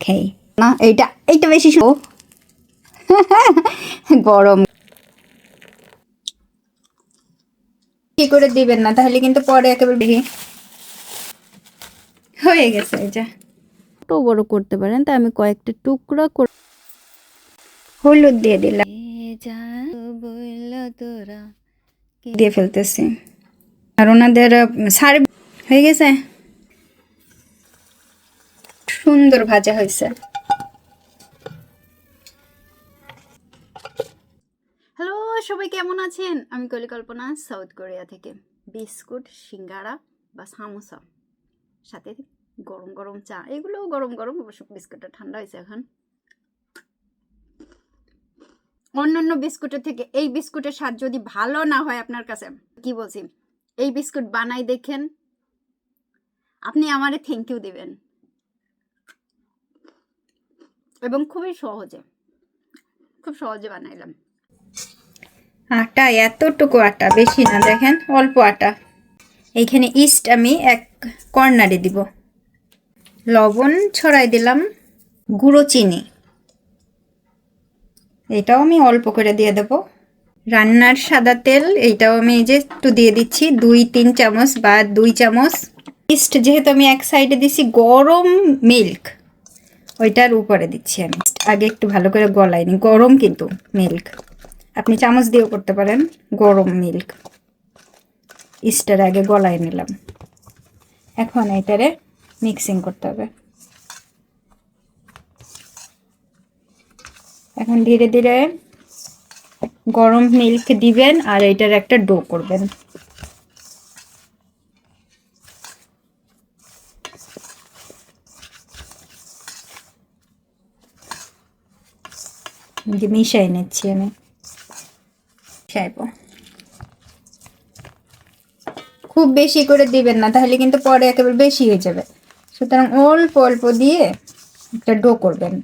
ওকে না এইটা এইটা বেশি গরম। কি করে দিবেন না? তাহলে কিন্তু পরে একেবারে বেশি হয়ে গেছে এটা ছোটো বড় করতে পারেন তা আমি কয়েকটা টুকরা করে হলুদ দিয়ে দিলাম। দিয়ে ফেলতেছি। আর ওনাদের সার হয়ে গেছে? সুন্দর ভাজা হয়েছে। হ্যালো সবাই কেমন আছেন? আমি কলিকল্পনা সাউথ কোরিয়া থেকে। বিস্কুট, সিঙ্গারা বা সামোসা। সাথে গরম গরম চা। এগুলোও গরম গরম, অবশ্য বিস্কুটটা ঠান্ডা হয়েছে এখন। অন্যান্য বিস্কুটের থেকে, এই বিস্কুটের স্বাদ যদি ভালো না হয় আপনার কাছে, কি বলছি? এই বিস্কুট বানাই দেখেন, আপনি আমারে থ্যাংক ইউ দিবেন। এবং খুবই সহজে। খুব সহজে বানাইলাম। আটা, এতটুকু আটা, বেশি না, দেখেন, অল্প আটা। এইখানে ইস্ট আমি এক কর্নারে দিব। লবণ ছড়াই দিলাম, গুঁড়ো চিনি। এটাও আমি অল্প করে দিয়ে দেব। রান্নার সাদা তেল এইটাও আমি যে একটু দিয়ে দিচ্ছি, দুই, তিন চামচ বা দুই চামচ। ইস্ট যেহেতু আমি এক সাইডে দিছি, গরম মিল্ক ওইটার উপরে দিচ্ছি আমি। আগে একটু ভালো করে গলাইনি গরম কিন্তু মিল্ক আপনি চামচ দিয়েও করতে পারেন, গরম মিল্ক ইস্টার আগে গলায় নিলাম। এখন এটারে মিক্সিং করতে হবে। এখন ধীরে ধীরে গরম মিল্ক দিবেন আর এটার একটা ডো করবেন। যে মিশাই নিচ্ছি আমি। মিশাইব। খুব বেশি করে দিবেন না, তাহলে কিন্তু পরে একেবারে বেশি হয়ে যাবে। সুতরাং অল্প অল্প দিয়ে একটা ডো করবেন।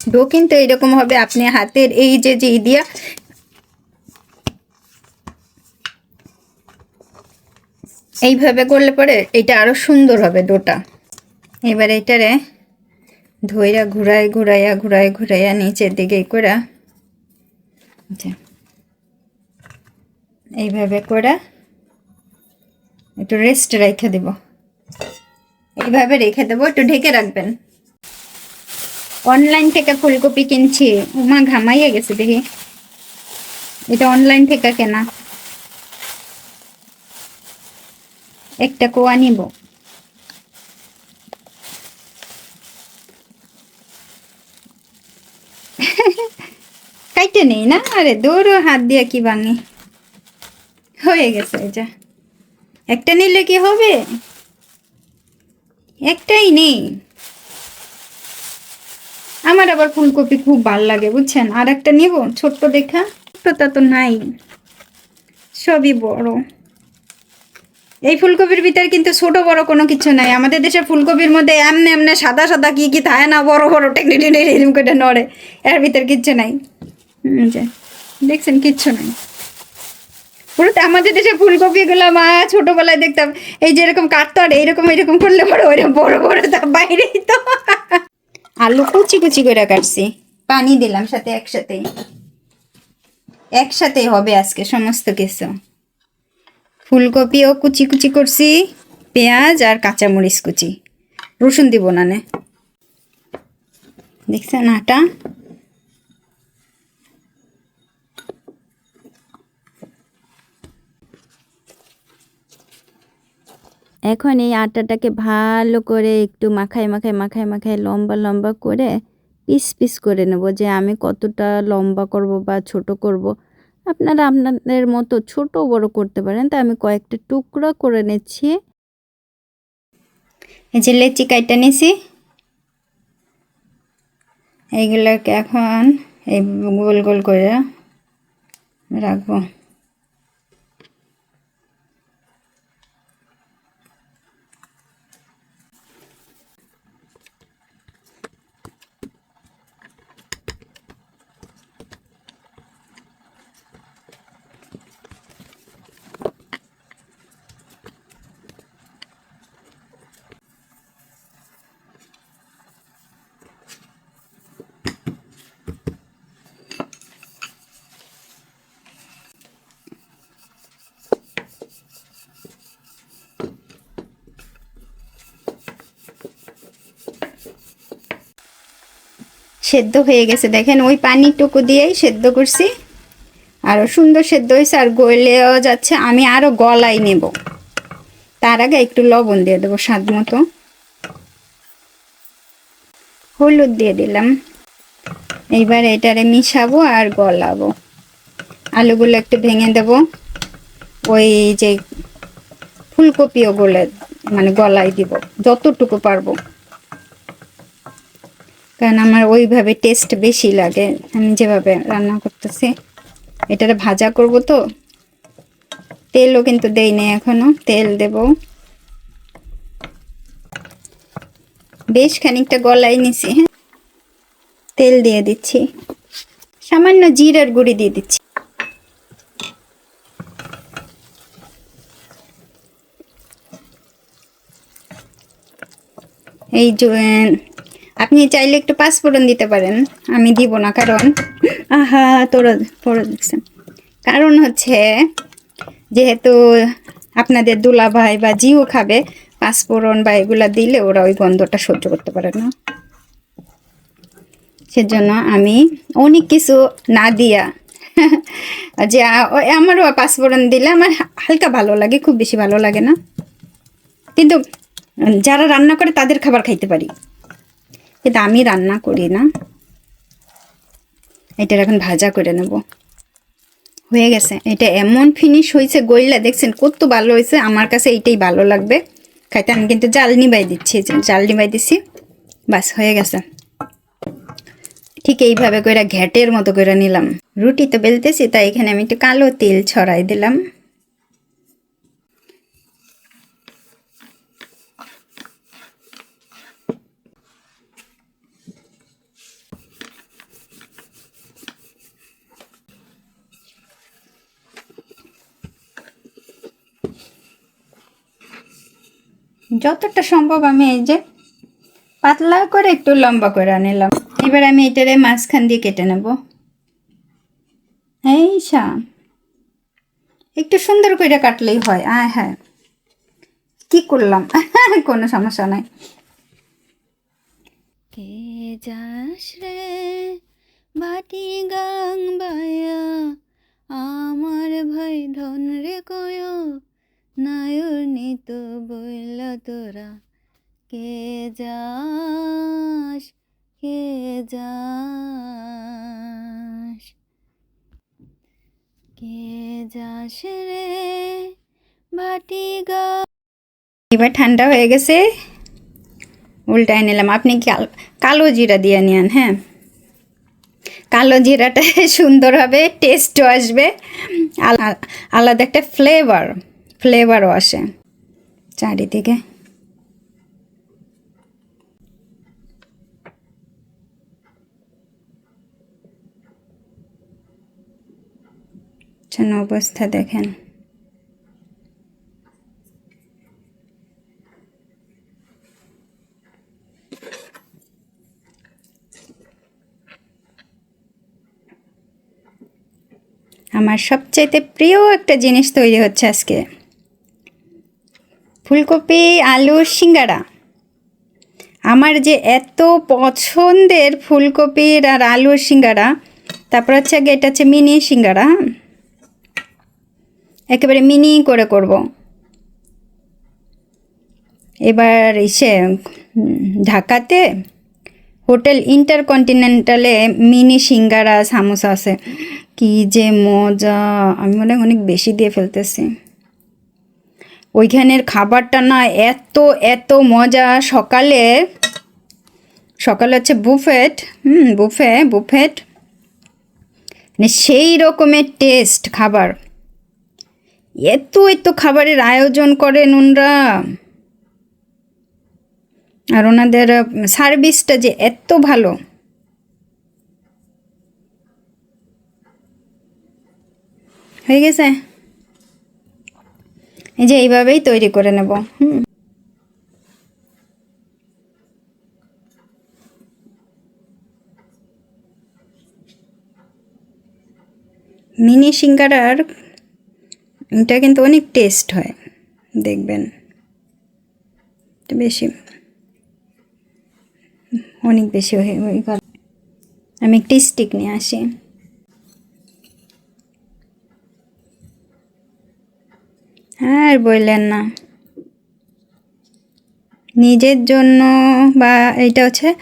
ডো কিন্তু এরকম হবে, আপনি হাতের এই যে যে দিয়া এইভাবে করলে পরে এটা আরও সুন্দর হবে ডোটা। এবার এটারে ধইরা ঘুরাই ঘুরাইয়া ঘুরাই ঘুরাইয়া নিচের দিকে করে এইভাবে করে একটু রেস্ট রেখে দেব। এইভাবে রেখে দেবো, একটু ঢেকে রাখবেন। অনলাইন থেকে ফুলকপি কিনছি, উমা ঘামাইয়া গেছে দেখি। এটা অনলাইন থেকে কেনা। একটা কোয়া নিব। কাইটে নেই না? আরে দৌড়ো, হাত দিয়ে কি ভাঙে হয়ে গেছে এটা। একটা নিলে কি হবে? একটাই নেই। আমার আবার ফুলকপি খুব ভালো লাগে, বুঝছেন? আর একটা নিব, ছোট্ট দেখা। ছোট্টটা তো নাই। সবই বড়। এই ফুলকপির ভিতরে কিন্তু ছোট বড় কোনো কিছু নাই। আমাদের দেশে ফুলকপির মধ্যে এমনি এমনি সাদা সাদা কি কি থাকে না, বড় বড় টেকনি টেকনি এরকম নড়ে। এর ভিতর কিচ্ছু নাই। দেখছেন, কিচ্ছু নাই। পুরো আমাদের দেশে ফুলকপি গুলো, মা, ছোটবেলায় দেখতাম। এই যে এরকম কাটতো আর এইরকম এরকম করলে বড় ওইরকম বড় বড় তা বাইরেই তো। আলু কুচি কুচি করে কাটছি। পানি দিলাম সাথে একসাথেই একসাথেই হবে আজকে সমস্ত কিছু। ফুলকপিও কুচি কুচি করছি, পেঁয়াজ আর কাঁচামরিচ কুচি। রসুন দিব নে। দেখছেন আটা? এখন এই আটাটাকে ভালো করে একটু মাখায় মাখায় মাখায় মাখায় লম্বা লম্বা করে পিস পিস করে নেব যে আমি কতটা লম্বা করব বা ছোট করব। আপনারা আপনাদের মতো ছোট বড় করতে পারেন। তা আমি কয়েকটা টুকরা করে নিচ্ছি। এই যে লেচি কাইটা নিছি। এইগুলোকে এখন এই গোল গোল করে রাখব। সেদ্ধ হয়ে গেছে। দেখেন ওই পানিটুকু দিয়েই সেদ্ধ করছি। আরও সুন্দর সেদ্ধ হয়েছে আর গলেও যাচ্ছে। আমি আরও গলাই নেব। তার আগে একটু লবণ দিয়ে দেবো স্বাদ মতো। হলুদ দিয়ে দিলাম। এইবার এটারে মিশাবো আর গলাবো। আলুগুলো একটু ভেঙে দেব। ওই যে ফুলকপিও গলে মানে গলায় দিব। যতটুকু পারব। কারণ আমার ওইভাবে টেস্ট বেশি লাগে। আমি যেভাবে রান্না করতেছি, এটারে ভাজা করব তো, তেলও কিন্তু দেই নি এখনও, তেল দেব। বেশ খানিকটা গলায় নিছি হ্যাঁ। তেল দিয়ে দিচ্ছি। সামান্য জিরার গুঁড়ি দিয়ে দিচ্ছি। এই আপনি চাইলে একটু পাঁচফোড়ন দিতে পারেন। আমি দিব না, কারণ আহা, তোরা পড়ে দেখছেন কারণ হচ্ছে, যেহেতু আপনাদের দুলা ভাই বা জিও খাবে পাঁচফোড়ন বা এগুলা দিলে ওরা ওই গন্ধটা সহ্য করতে পারে না। সেজন্য আমি অনেক কিছু না দিয়া, যে আমারও পাঁচফোড়ন দিলে আমার হালকা ভালো লাগে, খুব বেশি ভালো লাগে না। কিন্তু যারা রান্না করে তাদের খাবার খাইতে পারি। কিন্তু আমি রান্না করি না। এটার এখন ভাজা করে নেব। হয়ে গেছে। এটা এমন ফিনিশ হয়েছে, গইলা দেখছেন কত ভালো হয়েছে। আমার কাছে এইটাই ভালো লাগবে। খাইতে আমি কিন্তু জাল নিবাই দিচ্ছি জাল নিবাই দিচ্ছি বাস, হয়ে গেছে। ঠিক এইভাবে করে ঘ্যাটের মতো করে নিলাম। রুটি তো বেলতেছি, তাই এখানে আমি একটু কালো তেল ছড়াই দিলাম। যতটা সম্ভব আমি এই যে পাতলা করে একটু লম্বা করে নিলাম এবার আমি এটারে মাঝখান দিয়ে কেটে নেব। এই একটু সুন্দর করে কাটলেই হয়। আয় হ্যাঁ কি করলাম? কোনো সমস্যা নাই। কে যাস রে বাটি গাং বায়া, আমার ভাই ধন রে কয় নায়নি তো বইলা তোরা, কে যাস কে যাস? কে যাস রে বাটি গা? এবার ঠান্ডা হয়ে গেছে। উল্টায় নিলাম। আপনি কাল- জিরা দিয়ে নিন হ্যাঁ? কালো জিরাটা সুন্দর হবে টেস্টও আসবে। আলা- আলাদা একটা ফ্লেভার ফ্লেভারও আসে। চারিদিকে। অবস্থা দেখেন। আমার সবচাইতে প্রিয় একটা জিনিস তৈরি হচ্ছে আজকে। ফুলকপি আলুর সিঙ্গারা। আমার যে এত পছন্দের ফুলকপির আর আলুর সিঙ্গারা, তারপর হচ্ছে আগে এটা হচ্ছে মিনি সিঙ্গারা হ্যাঁ একেবারে মিনি করে করব। এবার এসে ঢাকাতে হোটেল ইন্টারকন্টিনেন্টালে মিনি সিঙ্গারা, সামোসা আছে। কি যে মজা! আমি মনে অনেক বেশি দিয়ে ফেলতেছি। ওইখানের খাবারটা না এত এত মজা। সকালে সকালে হচ্ছে বুফেট, হুম, বুফে, বুফেট। মানে সেই রকমের টেস্ট খাবার। এত এত খাবারের আয়োজন করেন ওনরা আর ওনাদের সার্ভিসটা যে এত ভালো। হয়ে গেছে? এই যে এইভাবেই তৈরি করে নেব, হুম। মিনি সিঙ্গারার, এটা কিন্তু অনেক টেস্ট হয়, দেখবেন। বেশি, অনেক বেশি হয়ে আমি একটি স্টিক নিয়ে আসি। আর বললেন না। নিজের জন্য বা এইটা হচ্ছে,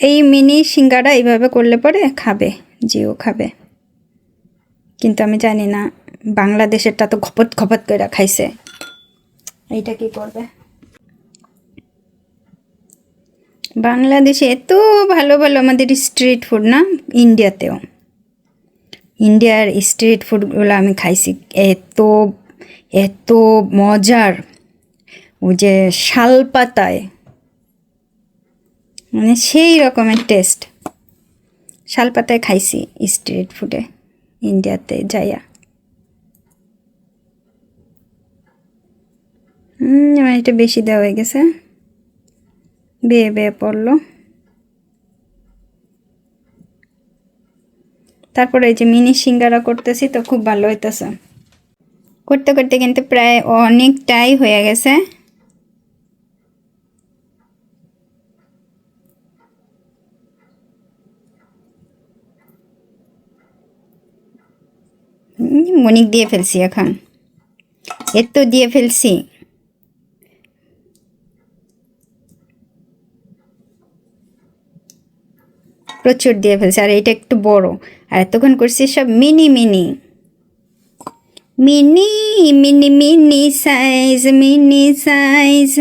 এই মিনি সিঙ্গারা এইভাবে করলে পরে খাবে, জিও খাবে। কিন্তু আমি জানি না, বাংলাদেশেরটা তো খপত খপত করে খাইছে। এইটা কি করবে? বাংলাদেশে এত ভালো ভালো আমাদের স্ট্রিট ফুড না, ইন্ডিয়াতেও। ইন্ডিয়ার স্ট্রিট ফুডগুলো আমি খাইছি, এত এত মজার ওই যে শাল পাতায় মানে সেই রকমের টেস্ট শাল পাতায় খাইছি স্ট্রিট ফুডে ইন্ডিয়াতে যাইয়া। হুম আমার এটা বেশি দেওয়া হয়ে গেছে। বেয়ে বেয়ে পড়ল। তারপরে এই যে মিনি সিঙ্গারা করতেছি তো খুব ভালো হইতেছে। করতে করতে কিন্তু প্রায় অনেকটাই হয়ে গেছে। মনিক দিয়ে ফেলছি এখন। এর তো দিয়ে ফেলছি। প্রচুর দিয়ে ফেলছি, আর এটা একটু বড়। আর এতক্ষণ করছি সব mini mini. Mini mini mini size mini size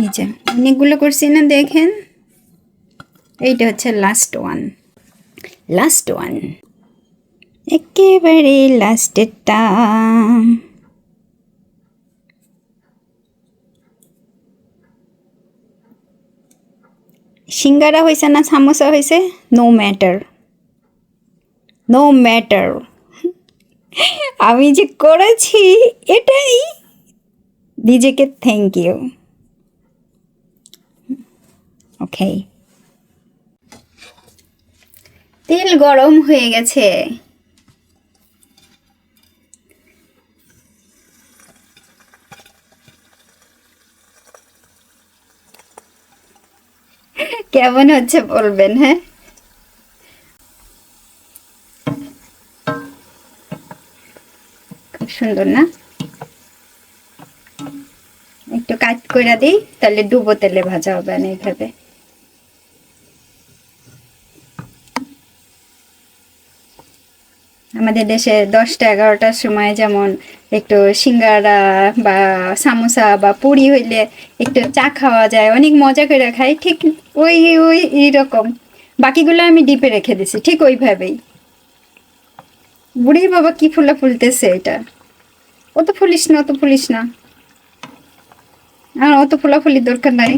এই যে, অনেকগুলো করছি না, দেখেন। এইটা হচ্ছে লাস্ট ওয়ান লাস্ট ওয়ান একেবারে লাস্টেরটা সিঙ্গারা হয়েছে না সামোসা হয়েছে নো ম্যাটার নো ম্যাটার আমি যে করেছি এটাই নিজেকে থ্যাংক ইউ ওকে তেল গরম হয়ে গেছে। কেমন হচ্ছে বলবেন হ্যাঁ? খুব সুন্দর না? একটু কাট করে দিই, তাহলে ডুবো তেলে ভাজা হবে না এইভাবে আমাদের দেশে দশটা, এগারোটার সময় যেমন একটু সিঙ্গারা বা সামোসা বা পুরি হইলে একটু চা খাওয়া যায়, অনেক মজা করে খাই। ঠিক ওই ওই, এইরকম। বাকিগুলো আমি ডিপে রেখে দিছি, ঠিক ওইভাবেই। বুড়ি বাবা কি ফুলা ফুলতেছে এটা? অত ফুলিস না অত ফুলিস না। আর অত ফুলাফুলির দরকার নাই।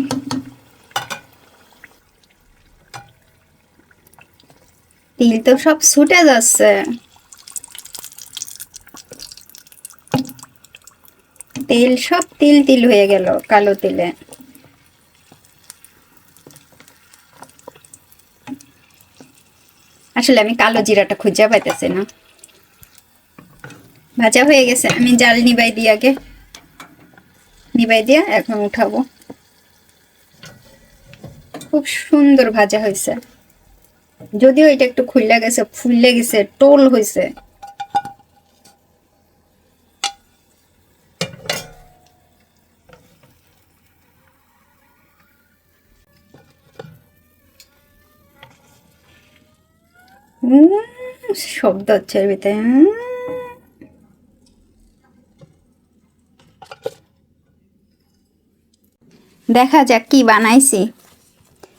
তিল তো সব ছুটে যাচ্ছে। তেল, সব তিল তিল হয়ে গেল, কালো তেলে। আসলে আমি কালো জিরাটা খুঁজে পাইতেছি না। ভাজা হয়ে গেছে, আমি জাল নিবাই দিই আগে, নিবাই দিয়ে এখন উঠাবো। খুব সুন্দর ভাজা হয়েছে। যদিও এটা একটু খুললে গেছে ফুললে গেছে, টোল হয়েছে উম, শব্দ হচ্ছে এর ভিতরে। দেখা যাক কি বানাইছি।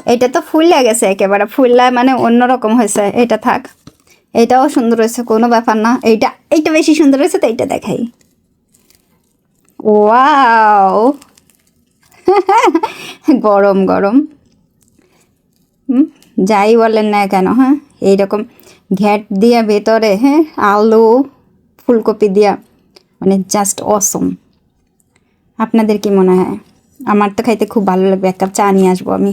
এটা তো ফুললে গেছে একেবারে। ফুললা মানে অন্যরকম হয়েছে। এটা থাক। এটাও সুন্দর হয়েছে, কোনো ব্যাপার না। এইটা এইটা বেশি সুন্দর হয়েছে, তো এইটা দেখাই। ওয়াও! গরম গরম। যাই বলেন না কেন হ্যাঁ? এইরকম ঘ্যাট দিয়া ভেতরে হ্যাঁ আলু, ফুলকপি দিয়া। মানে জাস্ট অসম আপনাদের কি মনে হয়? আমার তো খাইতে খুব ভালো লাগবে। এক কাপ চা নিয়ে আসব আমি।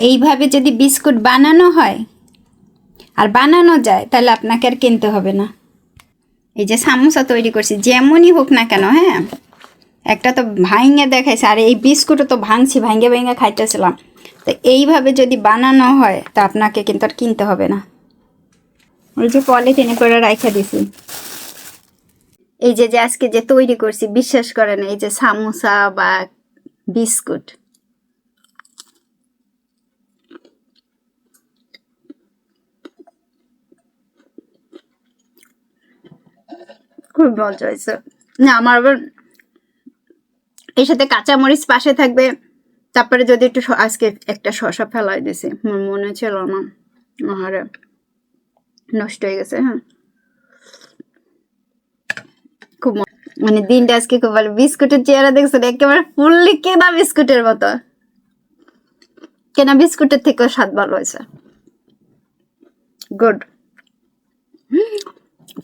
এইভাবে যদি বিস্কুট বানানো হয় আর বানানো যায়, তাহলে আপনাকে আর কিনতে হবে না। এই যে সামোসা তৈরি করছি, যেমনই হোক না কেন হ্যাঁ? একটা তো ভাঙে দেখাইছে, আর এই বিস্কুটও তো ভাঙছি, ভাঙে ভাঙে খাইতেছিলাম। তো এইভাবে যদি বানানো হয়, তা আপনাকে কিন্তু আর কিনতে হবে না। ওই যে পলিথিনে করে রাইখা দিছি। এই যে যে আজকে যে তৈরি করছি, বিশ্বাস করেন, এই যে সামোসা বা বিস্কুট। খুব মজা হয়েছে। না, আমার আবার এর সাথে কাঁচামরিচ পাশে থাকবে, তারপরে যদি একটু আজকে একটা শশা ফেলাই দিছি মনে ছিল না। আহারে নষ্ট হয়ে গেছে হ্যাঁ। খুব মানে দিনটা আজকে খুব ভালো। বিস্কুটের চেহারা দেখছেন, একেবারে ফুললি কেনা বিস্কুটের মতো। কেনা বিস্কুটের থেকেও স্বাদ ভালো হয়েছে। গুড।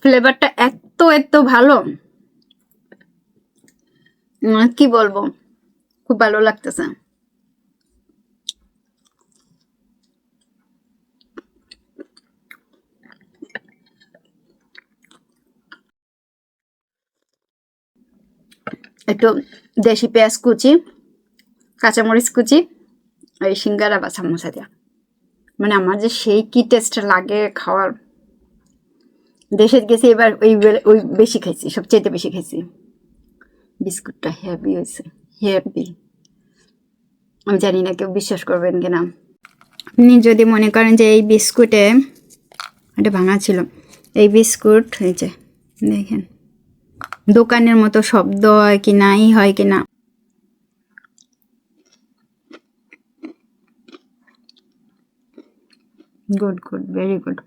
ফ্লেভারটা এত এত ভালো। কি বলব? খুব ভালো লাগতেছে। একটু দেশি পেঁয়াজ কুচি, কাঁচামরিচ কুচি, এই সিঙ্গারা বা সামোসা দিয়া। মানে আমার যে সেই কি টেস্ট লাগে খাওয়ার দেশে গেছি, এবার ওই ওই বেশি খাইছি সবচেয়ে বেশি খাইছি। বিস্কুটটা হেভি হয়েছে হেভি আমি জানি না, কেউ বিশ্বাস করবেন কিনা। আপনি যদি মনে করেন যে এই বিস্কুটে এটা ভাঙা ছিল। এই বিস্কুট যে, দেখেন। দোকানের মতো শব্দ হয় কি নাই হয় কি না। Good good very good